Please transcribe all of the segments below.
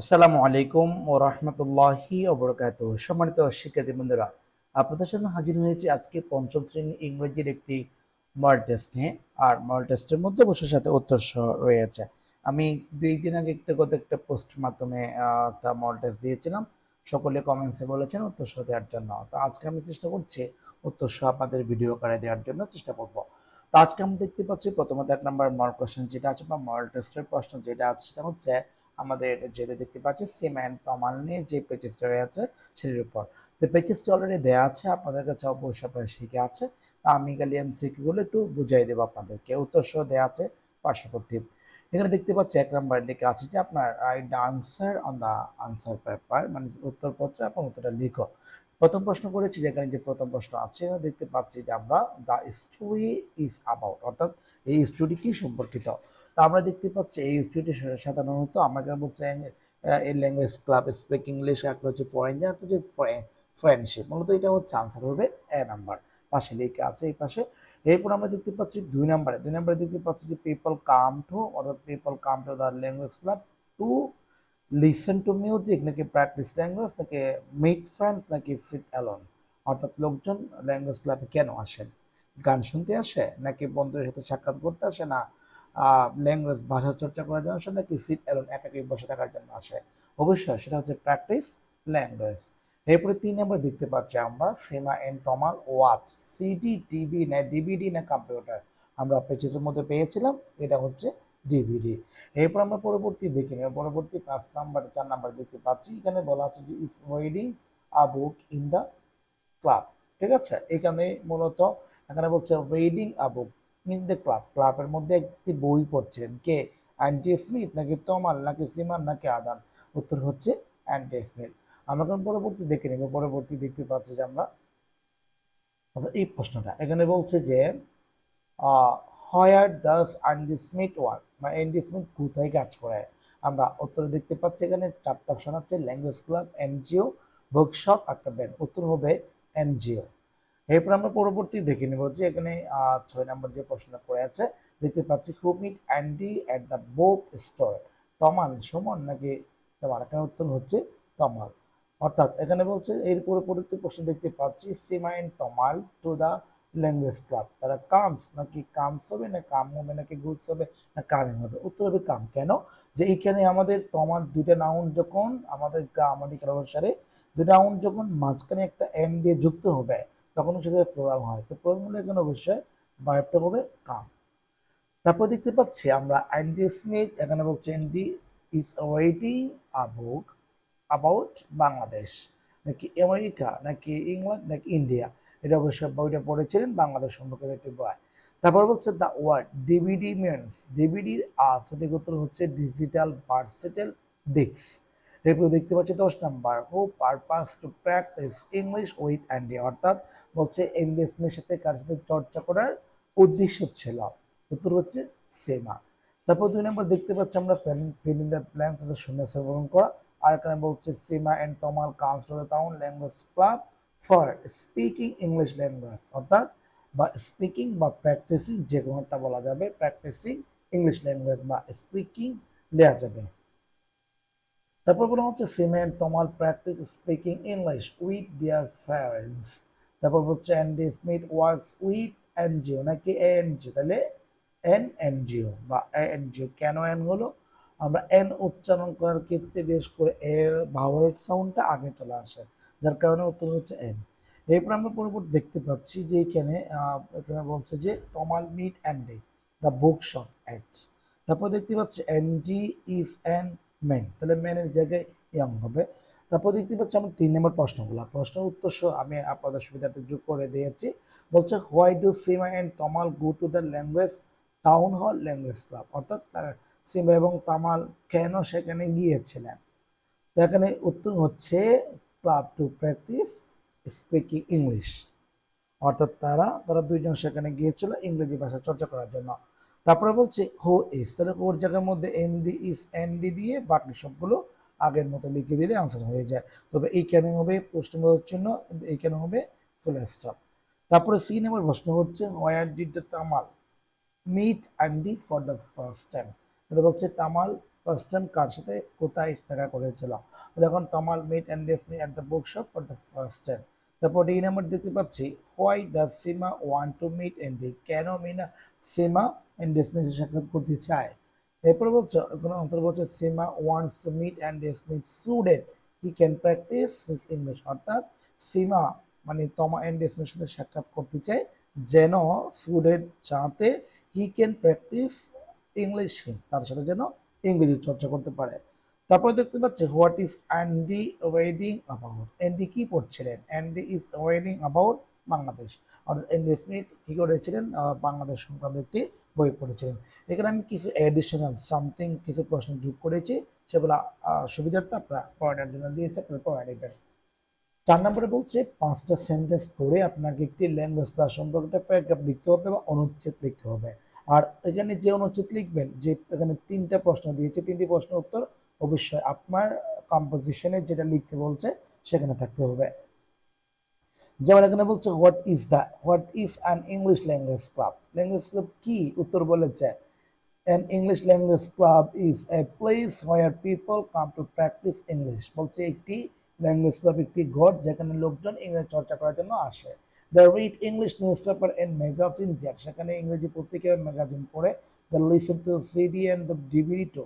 আসসালামু আলাইকুম ও রহমতুল্লাহি ওবরকাত সম্মানিত শিক্ষার্থী বন্ধুরা, আপনাদের সামনে হাজির হয়েছে আজকে পঞ্চম শ্রেণি ইংরেজির একটি মডেল টেস্ট নিয়ে। আর মডেল টেস্টের মধ্যে অবশ্যই সাথে উত্তর রয়েছে। আমি দুই দিন আগে একটা গত একটা পোস্ট মাধ্যমে একটা মডেল টেস্ট দিয়েছিলাম। সকলে কমেন্টসে বলেছেন উত্তর সহ দেওয়ার জন্য। তো আজকে আমি চেষ্টা করছি উত্তর সহ আপনাদের ভিডিও করে দেওয়ার জন্য চেষ্টা করব। তো আজকে আমি দেখতে পাচ্ছি প্রথমত এক নম্বর মডেল কোশ্চেন যেটা আছে বা মডেল টেস্টের প্রশ্ন যেটা আছে সেটা হচ্ছে আমাদের যেটা দেখতে পাচ্ছি সিমেন্ট তমাল নিয়ে যে পেজেসটা রয়েছে সেটির উপর। তো পেজেসটি অলরেডি দেওয়া আছে, আপনাদের কাছে অবশ্যই আপনাদের শিখে আছে। আমি খালি এমসিকিউ গুলো একটু বুঝাই দেবো আপনাদেরকে। উত্তর সহ দেওয়া আছে পার্শ্ববর্তী। এখানে দেখতে পাচ্ছি এক নম্বর লেখা আছে যে আপনার right answer on the answer paper মানে উত্তরপত্র এবং উত্তরটা লিখো। প্রথম প্রশ্ন করেছি যেখানে যে প্রথম প্রশ্ন আছে দেখতে পাচ্ছি যে আমরা দ্য স্টোরি ইজ অ্যাবাউট অর্থাৎ এই স্টোরি কি সম্পর্কিত? তা আমরা দেখতে পাচ্ছি এই স্টোরিটি সাধারণত আমরা যেমন বলছি এই ল্যাঙ্গুয়েজ ক্লাব স্পিক ইংলিশ একটা হচ্ছে ফরেন একটা হচ্ছে ফ্রেন্ডশিপ মূলত এটা হচ্ছে আনসার হবে এ নাম্বার পাশে লেখা আছে এই পাশে। এরপর আমরা দেখতে পাচ্ছি দুই নাম্বারে দুই নাম্বারে দেখতে পাচ্ছি যে পিপল কাম টু অর্থাৎ people come to the language club to listen to music নাকি প্র্যাকটিস ল্যাঙ্গুয়েজ নাকি মিট ফ্রেন্ডস নাকি সিট অ্যালোন অর্থাৎ লোকজন ল্যাঙ্গুয়েজ ক্লাবে কেন আসেন? গান শুনতে আসে, নাকি বন্ধুদের সাথে সাক্ষাৎ করতে আসে, না ল্যাঙ্গুয়েজ, ভাষা চর্চা করার জন্য আসে নাকি সিট অ্যালোন একাকি বসে থাকার জন্য আসে? অবশ্যই, সেটা হচ্ছে প্র্যাকটিস ল্যাঙ্গুয়েজ এরপরে তিন নম্বর দেখতে পাচ্ছি আমরা Seema and Tamal watch CD TV না ডিভিডি না কম্পিউটার আমরা পেজেসের মধ্যে পেয়েছিলাম, এটা হচ্ছে ডিভিডি এরপর আমরা পরবর্তী দেখি পরবর্তী পাঁচ নাম্বার, চার নাম্বার দেখতে পাচ্ছি, এখানে বলা আছে যে is reading a book in the club ঠিক আছে? এখানে মূলত, এখানে বলছে reading a book in the club ক্লাবের মধ্যে একটি বই পড়ছিলেন কে? অ্যান্টি স্মিথ নাকি তমাল নাকি সিমান নাকি আদান উত্তর হচ্ছে অ্যান্টি স্মিথ আমরা এখন পরবর্তী দেখে নেব, পরবর্তী দেখতে পাচ্ছি যে আমরা এই প্রশ্নটা। এখানে বলছে যে where does Andy Smith work বা অ্যান্ডি স্মিথ কোথায় কাজ করে? আমরা উত্তরে দেখতে পাচ্ছি এখানে চারটা অপশন আছে ল্যাঙ্গুয়েজ ক্লাব এনজিও বুকশপ একটা ব্যাংক উত্তর হবে এনজিও এরপর আমরা পরবর্তী দেখে নেব যে এখানে ছয় নম্বর যে প্রশ্নটা পড়ে আছে, দেখতে পাচ্ছি who meet Andy at the book store Tamal, Suman নাকি তোমার এখানে উত্তর হচ্ছে তমাল। অর্থাৎ এখানে বলছে এর পরবর্তী প্রশ্ন দেখতে পাচ্ছি Seema and Tamal to the language club তারা কামস নাকি কামস হবে, না কাম হবে, নাকি গুডস হবে, না কামিং হবে? উত্তর হবে কাম কেন? যে এইখানে আমাদের তোমার দুইটা নাউন যখন আমাদের গ্রামাটিক্যাল অনুসারে দুইটা নাউন যখন মাঝখানে একটা এম দিয়ে যুক্ত হবে তখন সেটা প্রোগ্রাম হয়। তো প্রোগ্রাম এখানে অবশ্যই ভার্বটা হবে কাম তারপর দেখতে পাচ্ছি আমরা অ্যান্ডি স্মিথ এখানে বলছে Andy is waiting a book about Bangladesh নাকি আমেরিকা নাকি ইংল্যান্ড নাকি ইন্ডিয়া এটা অবশ্যই বইটা পড়েছিলেন বাংলাদেশ সম্পর্কে একটি বই। তারপর বলছে দ্য ওয়ার্ড ডিভিডি মিনস ডিভিডির আ সঠিক উত্তর হচ্ছে ডিজিটাল ভার্সেটেল ডিক্স এরপর দেখতে পাচ্ছি দশ number who purpose to practise English with Andy অর্থাৎ বলছে ইংলিশের সাথে কার সাথে চর্চা করার উদ্দেশ্য ছিল। উত্তর হচ্ছে, সেমা তারপর দুই নম্বর দেখতে পাচ্ছি আমরা ফিল ইন দ্য প্ল্যান্স শূন্য সেবন করা। আর এখানে বলছে, Seema and Tamal comes the town language club for speaking English language. অর্থাৎ, বা স্পিকিং বা প্র্যাকটিসিং যে কোনোটা বলা যাবে, প্র্যাকটিসিং ইংলিশ ল্যাঙ্গুয়েজ বা স্পিকিং দেওয়া যাবে। তারপর বলা হচ্ছে, Seema and Tamal practise speaking English with their friends. তারপর হচ্ছে Andy Smith works with NGO নাকি এনজিও তাহলে এন এনজিও বা এ এনজিও কেন এন হলো? আমরা এন উচ্চারণ করার ক্ষেত্রে বেশ করে এ ভাওয়াল সাউন্ডটা আগে চলে আসে, যার কারণে উত্তর হচ্ছে এন এরপর আমরা পরবর্তী দেখতে পাচ্ছি যে এখানে এখানে বলছে যে Tamal meet and the book shop ads তারপর দেখতে পাচ্ছি N G is an man তাহলে ম্যানের জায়গায় ইয়ং হবে। তারপর দেখতে পাচ্ছি আমার তিন নম্বর প্রশ্নগুলো। প্রশ্নের উত্তর আমি আপনাদের সুবিধার্থে যোগ করে দিয়েছি। বলছে why do Seema and Tamal go to the language town hall language club অর্থাৎ সিমা এবং তামাল কেন সেখানে গিয়েছিলেন? তো এখানে উত্তর হচ্ছে club to practise speaking English অর্থাৎ তারা তারা দুইজন সেখানে গিয়েছিল ইংরেজি ভাষা চর্চা করার জন্য। তারপরে বলছে হো ইস তাহলে ওর জায়গার মধ্যে এনডি ইস এন ডি দিয়ে বাকি সবগুলো আগের মতো লিখে দিলে আনসার হয়ে যায়। তবে এইখানে হবে? প্রশ্নবোধক চিহ্ন এইখানে হবে? ফুল স্টপ তারপরে সি নাম্বার প্রশ্ন হচ্ছে where did the Tamal meet Andy for the first time এটা বলছে তামাল ফার্স্ট টাইম কার সাথে, কোথায় দেখা করেছিল? এখন Tamal meet and ডেসমি at the book shop for the first time তারপর এই নাম্বার দেখতে পাচ্ছি why does Seema want to meet Andy কেন মিনা সিমা এন্ড ডেসমির সাক্ষাৎ করতে চায়? এরপর বলছো কোনো আনসার বলছে Seema wants to meet and ডেসমিট student he can practise his English অর্থাৎ সীমা মানে তমা অ্যান্ড ডেসমির সাথে সাক্ষাৎ করতে চায়, যেন স্টুডেন্ট যাতে হি ক্যান প্র্যাকটিস ইংলিশ তার সাথে যেন ইংরেজি চর্চা করতে পারে। তারপরে দেখতে পাচ্ছি what is Andy reading about Andy কি পড়ছিলেন? Andy is reading about Bangladesh অর্থাৎ অ্যান্ডি স্মিথ কি করেছিলেন? বাংলাদেশ সংক্রান্ত একটি বই পড়েছিলেন। এখানে আমি কিছু অ্যাডিশনাল সামথিং কিছু প্রশ্ন যোগ করেছি, সেগুলো সুবিধার্থে আপনারা পড়ানোর জন্য দিয়েছে, আপনারা পড়ে নেবেন। চার নম্বরে বলছে, পাঁচটা সেন্টেন্স পড়ে আপনাকে একটি ল্যাঙ্গুয়েজ ক্লাস সম্পর্কে প্যারাগ্রাফ লিখতে হবে বা অনুচ্ছেদ লিখতে হবে। আর এখানে যে অনুচ্ছেদ লিখবেন, যে এখানে তিনটা প্রশ্ন দিয়েছে, তিনটি প্রশ্নের উত্তর অবশ্যই আপনার কম্পোজিশনে যেটা লিখতে বলছে, সেখানে থাকতে হবে। যেমন এখানে বলছে what is the what is an English language club language club কি? উত্তর বলেছে, An English language club is a place where people come to practise English বলছে একটি ল্যাঙ্গুয়েজ ক্লাব একটি ঘর যেখানে লোকজন ইংরেজি চর্চা করার জন্য আসে। They read English newspaper and magazine jet সেখানে ইংরেজি পত্রিকা ম্যাগাজিন পড়ে। They listen to CD and the DVD too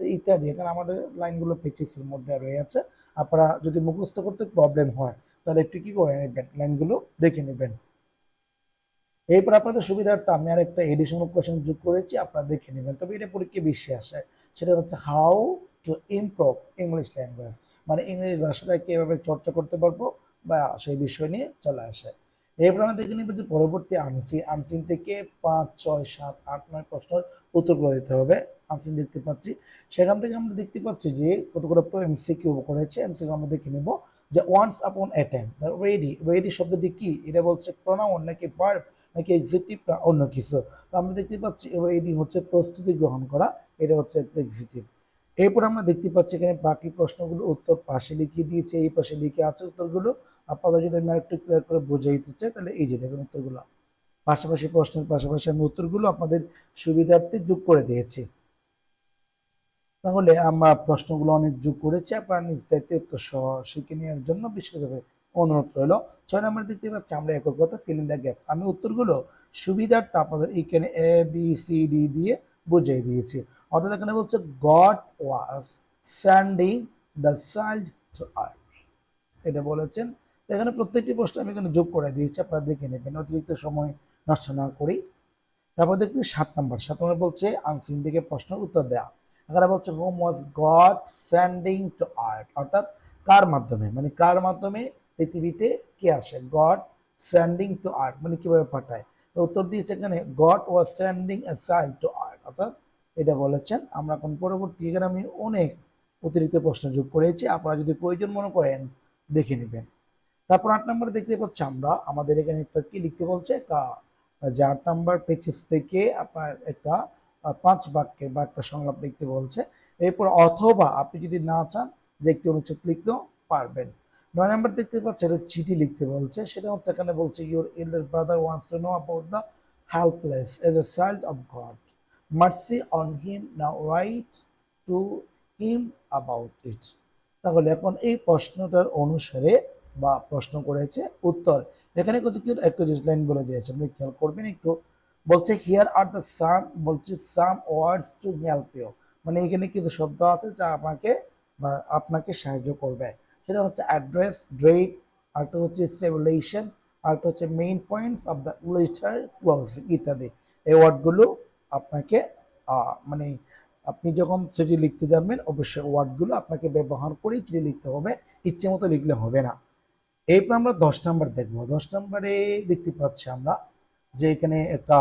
ইত্যাদি। এখানে আমাদের লাইনগুলো পেচিসের মধ্যে রয়েছে। আপনারা যদি মুখস্থ করতে প্রবলেম হয় তাহলে একটু কি করে নেবেন? লাইনগুলো দেখে নেবেন। এরপর আপনাদের সুবিধার্থে আমি আর একটা এডিশনাল কোয়েশ্চেন যোগ করেছি, আপনারা দেখে নেবেন। তবে এটা পরীক্ষা বেশি আসে। সেটা হচ্ছে how to improve English language মানে ইংলিশ ভাষাটা কীভাবে চর্চা করতে পারব বা সেই বিষয় নিয়ে চলে আসে। এরপর আমরা দেখে নিব যে পরবর্তী আনসিন আনসিন থেকে পাঁচ, ছয়, সাত, আট, নয় প্রশ্নের উত্তরগুলো দিতে হবে। আনসিন দেখতে পাচ্ছি। সেখান থেকে আমরা দেখতে পাচ্ছি যে কতগুলো এমসি এমসিকিউ করেছে। এমসিকিউ আমরা দেখে নিব। যে ওয়ান্স আপন এ রেডি রেডি শব্দটি কি? এটা বলছে প্রোনাউন নাকি ভার্ব নাকি এক্সিটিভ না অন্য কিছু। তো আমরা দেখতে পাচ্ছি রেডি হচ্ছে প্রস্তুতি গ্রহণ করা, এটা হচ্ছে একটা এক্সিটিভ এরপর আমরা দেখতে পাচ্ছি এখানে বাকি প্রশ্নগুলো উত্তর পাশে লিখিয়ে দিয়েছে, এই পাশে লিখে আছে উত্তরগুলো। আপনাদের যদি আমি ক্লিয়ার করে বোঝাই দিতে চাই, তাহলে এই যে দেখুন উত্তরগুলো। পাশাপাশি প্রশ্নের পাশাপাশি আমি উত্তরগুলো আপনাদের সুবিধার্থে যোগ করে দিয়েছি। তাহলে আমরা প্রশ্নগুলো অনেক যোগ করেছি, আপনারা নিজ দায়িত্বে উত্তর সহ শিখে নেওয়ার জন্য বিশেষভাবে অনুরোধ রইল। ছয় নম্বর দেখতে পাচ্ছি আমরা এককতা ফিল ইন দ্য গ্যাপস আমি উত্তরগুলো সুবিধার্থে আপনাদের এখানে এ বি সি ডি দিয়ে বুঝিয়ে দিয়েছি। অর্থাৎ এখানে বলছে God was sending the child to earth এটা বলেছেন। এখানে প্রত্যেকটি প্রশ্ন আমি এখানে যোগ করে দিয়েছি, আপনারা দেখে নেবেন। অতিরিক্ত সময় নষ্ট না করি তারপর দেখবি সাত নম্বর। সাত নম্বর বলছে আনসিন থেকে প্রশ্নের উত্তর দেওয়া এখানে বলছে whom was God sending to earth অর্থাৎ কার মাধ্যমে? মানে কার মাধ্যমে পৃথিবীতে কে আসে? গড স্যান্ডিং টু আর্ট মানে কীভাবে পাঠায়? উত্তর দিয়েছে এখানে God was sending a child to earth অর্থাৎ এটা বলেছেন, আমরা এখন পরবর্তী এখানে আমি অনেক অতিরিক্ত প্রশ্ন যোগ করেছি, আপনারা যদি প্রয়োজন মনে করেন দেখে নেবেন। তারপর আট নম্বরে দেখতে পাচ্ছি আমরা, আমাদের এখানে একটা কি লিখতে বলছে? একটা যে আট নম্বর পেজেস থেকে আপনার একটা পাঁচ বাক্যের বাক্য সংলাপ লিখতে বলছে। এরপর অথবা আপনি যদি না চান যে একটি অনুচ্ছেদ লিখতেও পারবেন। নয় নম্বর দেখতে পাচ্ছি, এটা চিঠি লিখতে বলছে। সেটা হচ্ছে এখানে বলছে your elder brother wants to know about the helpless as a child of God mercy on him now write to him about it তাহলে এখন এই প্রশ্নটার অনুসারে বা প্রশ্ন করেছে উত্তর। এখানে কিছু কি একটা লাইন বলে দিয়েছে। আপনি খেয়াল করবেন একটু। বলছে হিয়ার আর দ্য সাম বলছে some words to help you মানে এখানে কিছু শব্দ আছে যা আপনাকে বা আপনাকে সাহায্য করবে। সেটা হচ্ছে অ্যাড্রেস ড্রেট আরেকটা হচ্ছে সেভুলেশন আরেকটা হচ্ছে main points of the letter close ইত্যাদি। এই ওয়ার্ডগুলো আপনাকে মানে আপনি যখন চিঠি লিখতে যাবেন অবশ্যই ওয়ার্ডগুলো আপনাকে ব্যবহার করেই চিঠি লিখতে হবে। ইচ্ছে মতো লিখলে হবে না। এরপর আমরা দশ নম্বর দেখব। দশ নম্বরে দেখতে পাচ্ছি আমরা যে এখানে একটা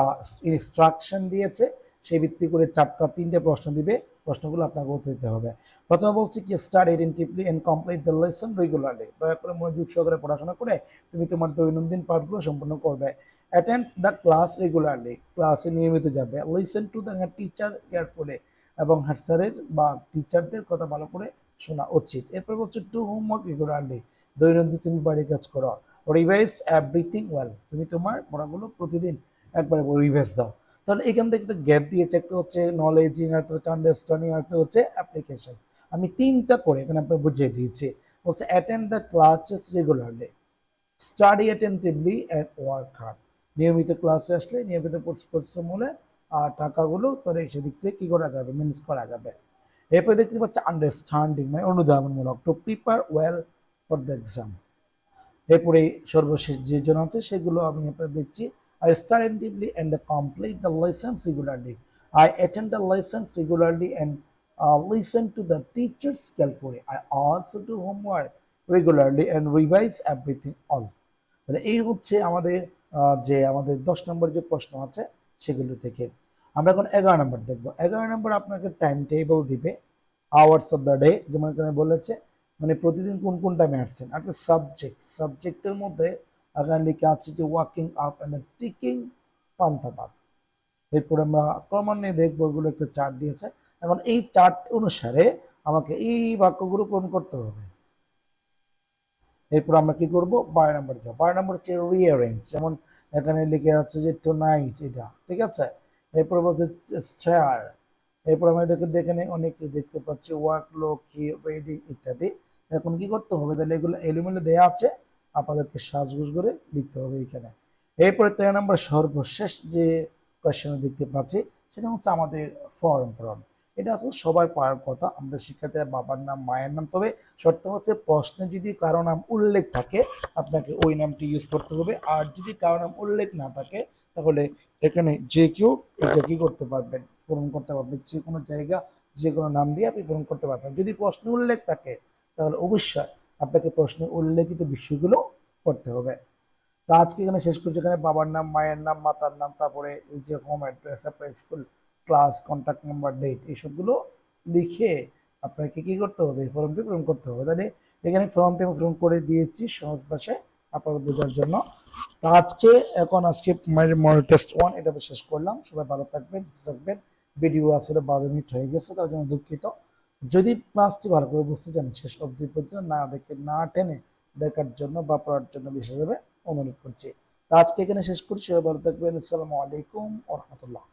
ইনস্ট্রাকশন দিয়েছে, সেই ভিত্তি করে চারটা তিনটে প্রশ্ন দিবে, প্রশ্নগুলো আপনাকে উত্তর দিতে হবে। প্রথমে বলছি কি start attentively and complete the lesson regularly দয়া করে মনোযোগ সহকারে পড়াশোনা করে তুমি তোমার দৈনন্দিন পাঠগুলো সম্পূর্ণ করবে। অ্যাটেন্ড দ্য ক্লাস রেগুলারলি ক্লাসে নিয়মিত যাবে। Listen to the teacher carefully এবং হেড স্যারের বা টিচারদের কথা ভালো করে শোনা উচিত। এরপর বলছে টু হোমওয়ার্ক রেগুলারলি দৈনন্দিন তুমি বাড়ি কাজ করো। রিভাইজ এভরিথিং ওয়েল তুমি তোমার পড়াগুলো প্রতিদিন একবারে রিভাইজ দাও। তাহলে এখান থেকে একটা গ্যাপ দিয়েছে, একটা হচ্ছে নলেজিং একটা হচ্ছে আন্ডারস্ট্যান্ডিং একটা হচ্ছে অ্যাপ্লিকেশন আমি তিনটা করে এখানে আপনার বুঝিয়ে দিয়েছি। বলছে attend the classes regularly study attentively and work hard নিয়মিত ক্লাসে আসলে নিয়মিত পরিশ- পরিশ্রম হলে আর টাকাগুলো তোর সেদিক থেকে কী করা যাবে? ম্যানেজ করা যাবে। এরপরে দেখতে পাচ্ছি আন্ডারস্ট্যান্ডিং মানে অনুধাবনমূলক। To prepare well for the exam এরপরে সর্বশেষ যে জন আছে, সেগুলো আমি আপনার দেখছি। I start attentively and complete the lessons regularly I attend the lessons regularly and listen to the teachers carefully I also do homework regularly and revise everything all তাহলে এই হচ্ছে আমাদের যে আমাদের দশ নম্বর যে প্রশ্ন আছে, সেগুলো থেকে। আমরা এখন এগারো নম্বর দেখব। এগারো নম্বর আপনাকে টাইম টেবিল দিবে আওয়ার্স অফ দ্য ডে যেমন এখানে বলেছে। মানে প্রতিদিন কোন কোন টাইমে আসছেন? একটা সাবজেক্ট সাবজেক্টের মধ্যে এখানে লিখে আছে যে waking up and taking panta bhat এরপর আমরা ক্রমান্বয়ে দেখব এগুলো একটা চার্ট দিয়েছে। এখন এই চার্ট অনুসারে আমাকে এই বাক্যগুলো পূরণ করতে হবে। এরপর আমরা কি করব? বারো নম্বর যাব বারো নম্বর হচ্ছে রিঅ্যারেঞ্জ যেমন এখানে লিখে আছে যে টু নাইট এটা, ঠিক আছে? এরপর বলছে চেয়ার এরপর আমরা দেখে দেখে নিই, অনেক কিছু দেখতে পাচ্ছি ওয়ার্ক লক্ষ্মী রেডিং ইত্যাদি। এখন কি করতে হবে? তাহলে এগুলো এলিমেন্টে দেওয়া আছে, আপনাদেরকে সাজগুজ করে লিখতে হবে এখানে। এরপরে তেরো নম্বর সর্বশেষ যে কোয়েশ্চেন দেখতে পাচ্ছি, সেটা হচ্ছে আমাদের ফর্ম পূরণ। এটা আসলে সবার পাওয়ার কথা, আমাদের শিক্ষার্থীরা বাবার নাম, মায়ের নাম, তবে শর্ত হচ্ছে প্রশ্নে যদি কারও নাম উল্লেখ থাকে, আপনাকে ওই নামটি ইউজ করতে হবে। আর যদি কারও নাম উল্লেখ না থাকে, তাহলে এখানে যে কেউ এটা কি করতে পারবেন? পূরণ করতে পারবেন, যে কোনো জায়গা, যে কোনো নাম দিয়ে আপনি পূরণ করতে পারবেন। যদি প্রশ্নে উল্লেখ থাকে, তাহলে অবশ্যই আপনাকে প্রশ্নে উল্লেখিত বিষয়গুলো করতে হবে। তো আজকে এখানে শেষ করছি। এখানে বাবার নাম, মায়ের নাম, মাতার নাম, তারপরে এই যে হোম অ্যাড্রেস আপনার school class contact number date এইসবগুলো লিখে আপনাকে কি করতে হবে? এই ফর্মটি পূরণ করতে হবে। তাহলে এখানে ফর্মটি আমি পূরণ করে দিয়েছি সহজ ভাষায় আপনাদের বোঝার জন্য। তো আজকে, এখন আজকে মডেল টেস্ট ওয়ান এটা শেষ করলাম। সবাই ভালো থাকবেন থাকবেন। ভিডিও আসলে বারো মিনিট হয়ে গেছে, তার জন্য দুঃখিত। যদি ক্লাসটি ভালো করে বুঝতে চান শেষ অবধি পর্যন্ত না দেখে, না টেনে দেখার জন্য বা পড়ার জন্য বিশেষভাবে অনুরোধ করছি। আজকে এখানে শেষ করছি ভালো থাকবেন। আসসালামু আলাইকুম ও রহমতুল্লাহ।